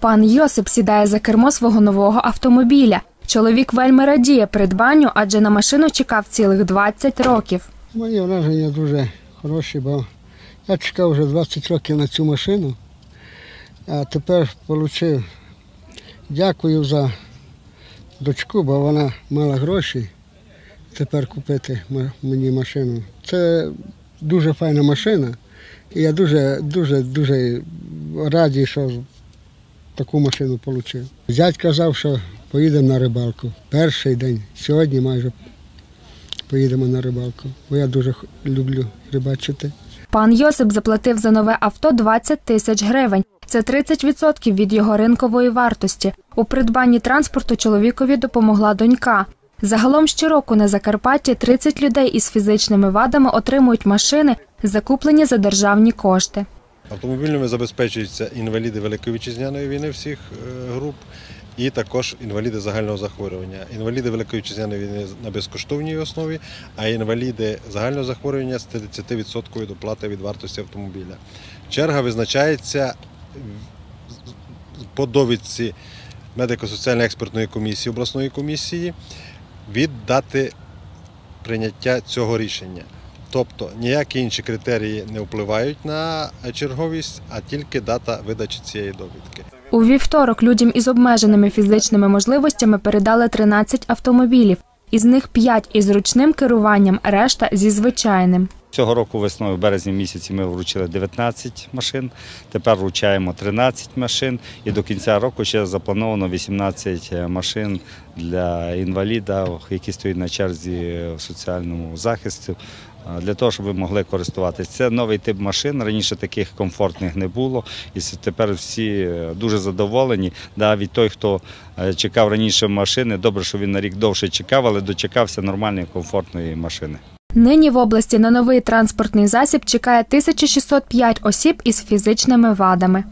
Пан Йосип сідає за кермо свого нового автомобіля. Чоловік вельми радіє придбанню, адже на машину чекав цілих 20 років. Мої враження дуже хороші, бо я чекав вже 20 років на цю машину, а тепер отримав. Дякую за дочку, бо вона мала гроші тепер купити мені машину. Це дуже файна машина. І я дуже, дуже, дуже радий, що таку машину отримав. Зять казав, що поїдемо на рибалку. Перший день, сьогодні майже поїдемо на рибалку, бо я дуже люблю рибачити. Пан Йосип заплатив за нове авто 20 тисяч гривень. Це 30% від його ринкової вартості. У придбанні транспорту чоловікові допомогла донька. Загалом щороку на Закарпатті 30 людей із фізичними вадами отримують машини, закуплені за державні кошти. Автомобільними забезпечуються інваліди Великої вітчизняної війни всіх е, груп і також інваліди загального захворювання. Інваліди Великої вітчизняної війни на безкоштовній основі, а інваліди загального захворювання з 30% доплати від вартості автомобіля. Черга визначається по довідці медико-соціальної експертної комісії обласної комісії від дати прийняття цього рішення. Тобто ніякі інші критерії не впливають на черговість, а тільки дата видачі цієї довідки. У вівторок людям із обмеженими фізичними можливостями передали 13 автомобілів. Із них 5 із ручним керуванням, решта зі звичайним. Цього року весною, в березні місяці, ми вручили 19 машин. Тепер вручаємо 13 машин, і до кінця року ще заплановано 18 машин для інвалідів, які стоять на черзі в соціальному захисті. Для того, щоб ви могли користуватися. Це новий тип машин. Раніше таких комфортних не було. І тепер всі е, дуже задоволені. Навіть той, хто е, чекав раніше машини, добре, що він на рік довше чекав, але дочекався нормальної комфортної машини. Нині в області на новий транспортний засіб чекає 1605 осіб із фізичними вадами.